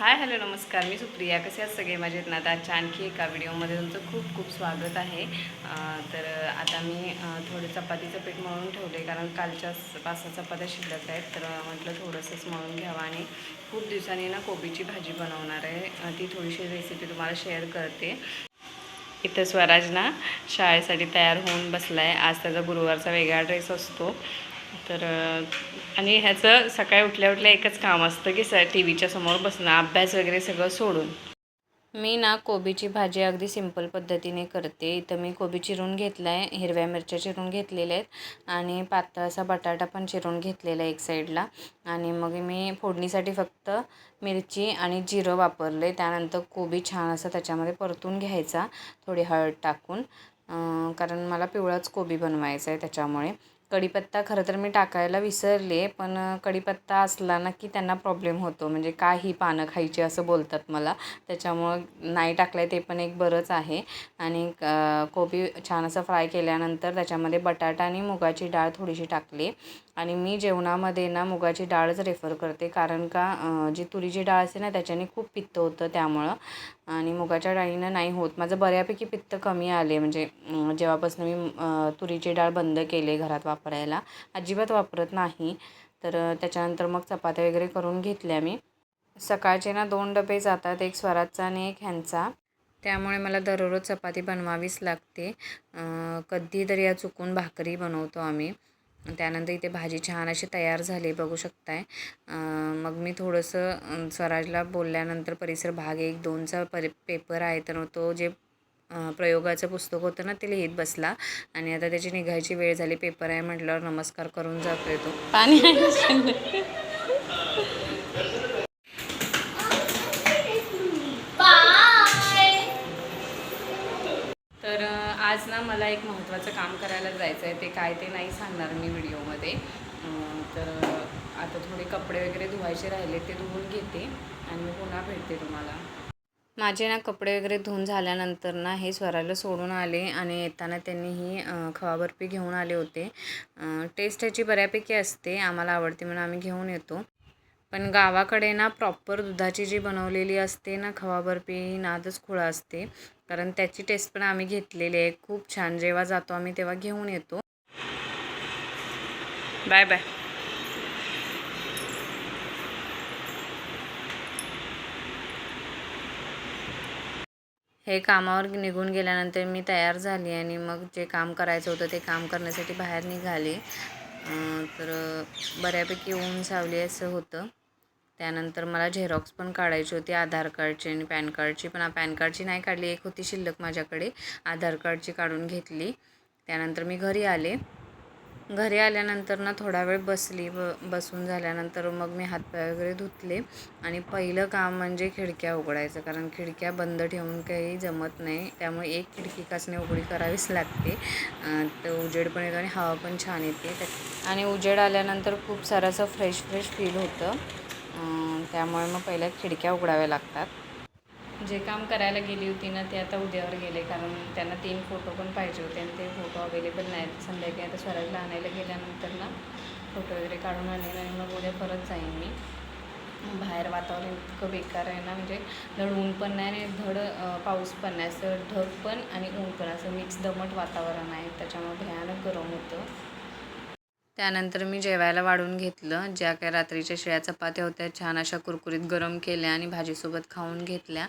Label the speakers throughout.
Speaker 1: Hi hello नमस्कार. मी सुप्रिया. कसे आहात सगळे? माझे ना? आता आजच्या आणखी एका व्हिडिओमध्ये तुमचं खूप खूप स्वागत आहे. तर आता मी अं, थोडे चपातीचं पीठ मळून ठेवले कारण कालच्या स- पाच सहा चपात्या शिल्लक आहेत. तर म्हटलं थोडंसंच मळून घ्यावं आणि खूप दिवसांनी ना कोबीची भाजी बनवणार आहे. ती थोडीशी रेसिपी तुम्हाला शेअर करते. इथं स्वराज ना शाळेसाठी तयार होऊन बसला आहे आज त्याचा गुरुवारचा वेगळा ड्रेस असतो. तर आणि ह्याचं सकाळी उठल्या उठल्या एकच काम असतं की स टी व्हीच्या समोर बसणं अभ्यास वगैरे सगळं सोडून. मी ना कोबीची भाजी अगदी सिंपल पद्धतीने करते. इथं मी कोबी चिरून घेतला आहे हिरव्या मिरच्या चिरून घेतलेल्या आहेत आणि पातळ असा बटाटा पण चिरून घेतलेला आहे एक साईडला. आणि मग मी फोडणीसाठी फक्त मिरची आणि जिरं वापरले. त्यानंतर कोबी छान असं त्याच्यामध्ये परतून घ्यायचा थोडी हळद टाकून. कारण मला पिवळाच कोबी बनवायचा आहे त्याच्यामुळे. कढीपत्ता खरं तर मी टाकायला विसरले पण कढीपत्ता असला ना की त्यांना प्रॉब्लेम होतो. म्हणजे का ही पानं खायची असं बोलतात मला. त्याच्यामुळं नाही टाकलं आहे ते पण एक बरंच आहे. आणि कोबी छान असं फ्राय केल्यानंतर त्याच्यामध्ये बटाटा आणि मुगाची डाळ थोडीशी टाकली. आणि मी जेवणामध्ये ना मुगाची डाळच रेफर करते कारण का जी तुरीची डाळ असते ना त्याच्याने खूप पित्त होतं त्यामुळं. आणि मुगाच्या डाळीनं नाही होत. माझं बऱ्यापैकी पित्त कमी आले. म्हणजे जेव्हापासून मी तुरीची डाळ बंद केले घरात वापरायला. अजिबात वापरत नाही. तर त्याच्यानंतर मग चपात्या वगैरे करून घेतल्या मी. सकाळचे ना दोन डबे जातात एक स्वराजचा आणि एक ह्यांचा. त्यामुळे मला दररोज चपाती बनवावीच लागते. कधीतरी या चुकून भाकरी बनवतो आम्ही. त्यानंतर इथे भाजी छान अशी तयार झाली बघू शकताय. मग मी थोडंसं स्वराजला बोलल्यानंतर परिसर भाग एक दोनचा परि पेपर आहे तर तो जे प्रयोगाचं पुस्तक होतं ना ते लिहित बसला. आणि आता त्याची निघायची वेळ झाली पेपर आहे म्हटल्यावर नमस्कार करून जातोय तो. पाणी तर अं, आज ना मला एक महत्त्वाचं काम करायला जायचं आहे ते काय ते नाही सांगणार मी व्हिडिओमध्ये. तर आता थोडे कपडे वगैरे धुवायचे राहिले ते धुवून घेते आणि मी पुन्हा भेटते तुम्हाला. माझे ना कपडे वगैरे धुवून झाल्यानंतर ना हे स्वराला सोडून आले आणि येताना त्यांनी ही खवाबर्फी खवा बर्फी घेऊन आले होते. टेस्ट ह्याची बऱ्यापैकी असते आम्हाला आवडते म्हणून आम्ही घेऊन येतो. पण गावाकडे ना प्रॉपर दुधाची जी बनवलेली असते ना खवा बर्फी ही नादच खुळा असते. कारण त्याची टेस्ट पण आम्ही घेतलेली आहे. खूप छान जेव्हा जातो आम्ही तेव्हा घेऊन येतो. बाय बाय हे कामावर निघून गेल्यानंतर मी तयार झाली आणि मग जे काम करायचं होतं ते काम करण्यासाठी बाहेर निघाले. तर बऱ्यापैकी ऊन सावली असं होतं. त्यानंतर मला झेरॉक्स पण काढायची होती आधार कार्डची आणि पॅन कार्डची. पण पॅन कार्डची नाही काढली एक होती शिल्लक माझ्याकडे आधार कार्डची काढून घेतली. त्यानंतर मी घरी आले. घरी आल्यानंतर ना थोडा वेळ बसली ब बसून झाल्यानंतर मग मी हातपाय वगैरे धुतले. आणि पहिलं काम म्हणजे खिडक्या उघडायचं कारण खिडक्या बंद ठेवून काही जमत नाही. त्यामुळे एक खिडकी कसणे उघडी करावीच लागते. तर उजेड पण येतो आणि हवा पण छान येते. आणि उजेड आल्यानंतर खूप सारं असं फ्रेश फ्रेश फील होतं. त्यामुळे मग पहिल्या खिडक्या उघडाव्या लागतात. जे काम करायला गेली होती ना ते आता उद्यावर गेले कारण त्यांना तीन फोटो पण पाहिजे होते आणि ते फोटो अवेलेबल नाहीत. संध्याकाळी आता स्वराजला आणायला गेल्यानंतर ना फोटो वगैरे काढून आणेल आणि मग उद्या परत जाईन मी. बाहेर वातावरण इतकं बेकार आहे ना म्हणजे धड ऊन पण नाही आणि धड पाऊस पण नाही. असं ढग पण आणि ऊन पण असं मिक्स दमट वातावरण आहे. त्याच्यामुळे भयानक गरम होतं. त्यानंतर मी जेवायला वाढून घेतलं. ज्या काही रात्रीच्या शिळ्या चपात्या होत्या छान अशा कुरकुरीत गरम केल्या आणि भाजीसोबत खाऊन घेतल्या.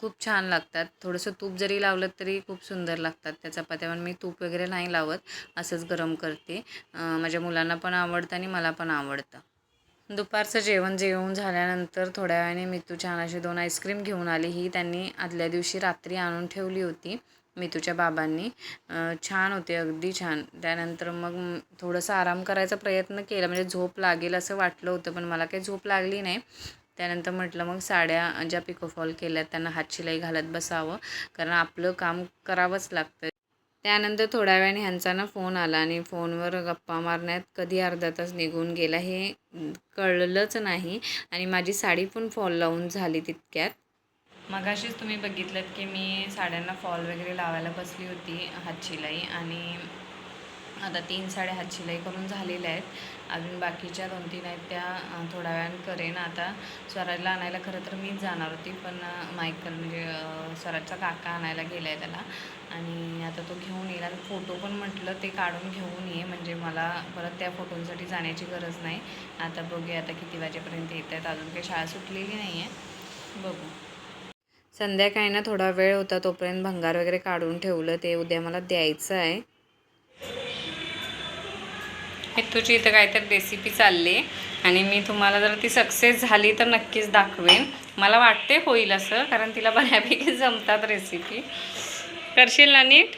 Speaker 1: खूप छान लागतात. थोडंसं तूप जरी लावलं तरी खूप सुंदर लागतात. त्या चपात्या पण मी तूप वगैरे नाही लावत. असंच गरम करते. माझ्या मुलांना पण आवडतं आणि मला पण आवडतं. दुपारचं जेवण जेवून झाल्यानंतर थोड्या वेळाने मितू छान अशी दोन आईस्क्रीम घेऊन आली. ही त्यांनी आदल्या दिवशी रात्री आणून ठेवली होती. मितूच्या बाबांनी छान होते अगदी छान. त्यानंतर मग थोडंसं आराम करायचा प्रयत्न केला म्हणजे झोप लागेल असं वाटलं होतं पण मला काही झोप लागली नाही. त्यानंतर म्हटलं मग साड्या ज्या पिकोफॉल केल्यात त्यांना हातशिलाई घालत बसावं कारण आपलं काम करावंच लागतं. त्यानंतर थोड्या वेळाने ह्यांचा ना फोन आला आणि फोनवर गप्पा मारण्यात कधी अर्धा तास निघून गेला हे कळलंच नाही. आणि माझी साडी पण फॉल लावून झाली तितक्यात. मगाशीच तुम्ही बघितलं की मी साड्यांना फॉल वगैरे लावायला बसली होती हातशिलाई आणि आता तीन साड्या हात शिलाई करून झालेल्या आहेत. अजून बाकीच्या दोन तीन आहेत त्या थोड्या वेळानं करेन. आता स्वराजला आणायला खरं तर मीच जाणार होती पण मायकल म्हणजे स्वराजचा काका आणायला गेला आहे त्याला. आणि आता तो घेऊन येईल आणि फोटो पण म्हटलं ते काढून घेऊन ये म्हणजे मला परत त्या फोटोंसाठी जाण्याची गरज नाही. आता बघूया आता किती वाजेपर्यंत येत आहेत अजून काही शाळा सुटलेली नाही आहे बघू. संध्याकाळी ना थोडा वेळ होता तोपर्यंत भंगार वगैरे काढून ठेवलं. ते उद्या मला द्यायचं आहे. हे तुझी इथं काहीतरी रेसिपी चालली आणि मी तुम्हाला जर ती सक्सेस झाली तर नक्कीच दाखवेन. मला वाटते होईल असं कारण तिला बऱ्यापैकी जमतात रेसिपी करशील ना नीट?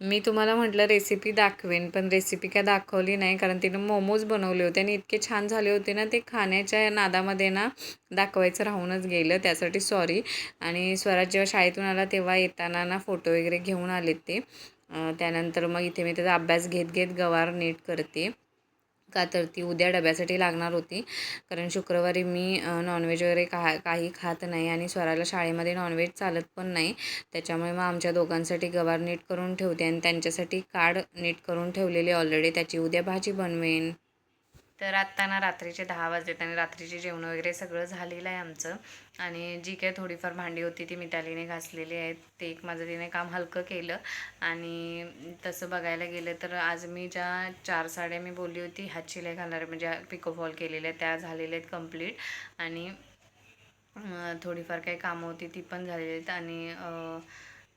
Speaker 1: मी तुम्हाला म्हटलं रेसिपी दाखवेन पण रेसिपी काय दाखवली नाही कारण तिनं मोमोज बनवले होते आणि इतके छान झाले होते ना ते खाण्याच्या नादामध्ये ना दाखवायचं राहूनच गेलं त्यासाठी सॉरी आणि स्वराज जेव्हा शाळेतून आला तेव्हा येताना ना फोटो वगैरे घेऊन आले ते. त्यानंतर मग इथे मी त्याचा अभ्यास घेत घेत गवार नीट करते. का तर ती उद्या डब्यासाठी लागणार होती. कारण शुक्रवारी मी नॉनव्हेज वगैरे का काही खात नाही आणि स्वराला शाळेमध्ये नॉनव्हेज चालत पण नाही. त्याच्यामुळे मग आमच्या दोघांसाठी गवार नीट करून ठेवते आणि त्यांच्यासाठी काड नीट करून ठेवलेली ऑलरेडी त्याची उद्या भाजी बनवेन. तर आत्ता ना रात्रीचे दहा वाजलेत आणि रात्रीचे जेवण वगैरे सगळं झालेलं आहे आमचं. आणि जी काही थोडीफार भांडी होती ती मितालीने घासलेली आहेत. ते एक माझं तिने काम हलकं केलं. आणि तसं बघायला गेलं तर आज मी ज्या चार साड्या मी बोलली होती हात शिलाई घालणाऱ्या म्हणजे पिको फॉल केलेल्या त्या झालेल्या आहेत कंप्लीट. आणि थोडीफार काही कामं होती ती पण झालेली आहेत. आणि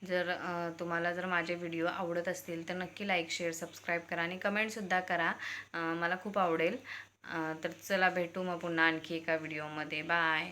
Speaker 1: जर तुम्हाला जर माझे व्हिडिओ आवडत असतील तर नक्की लाईक शेअर सबस्क्राईब करा आणि कमेंटसुद्धा करा. मला खूप आवडेल. तर चला भेटू मग पुन्हा आणखी एका व्हिडिओमध्ये बाय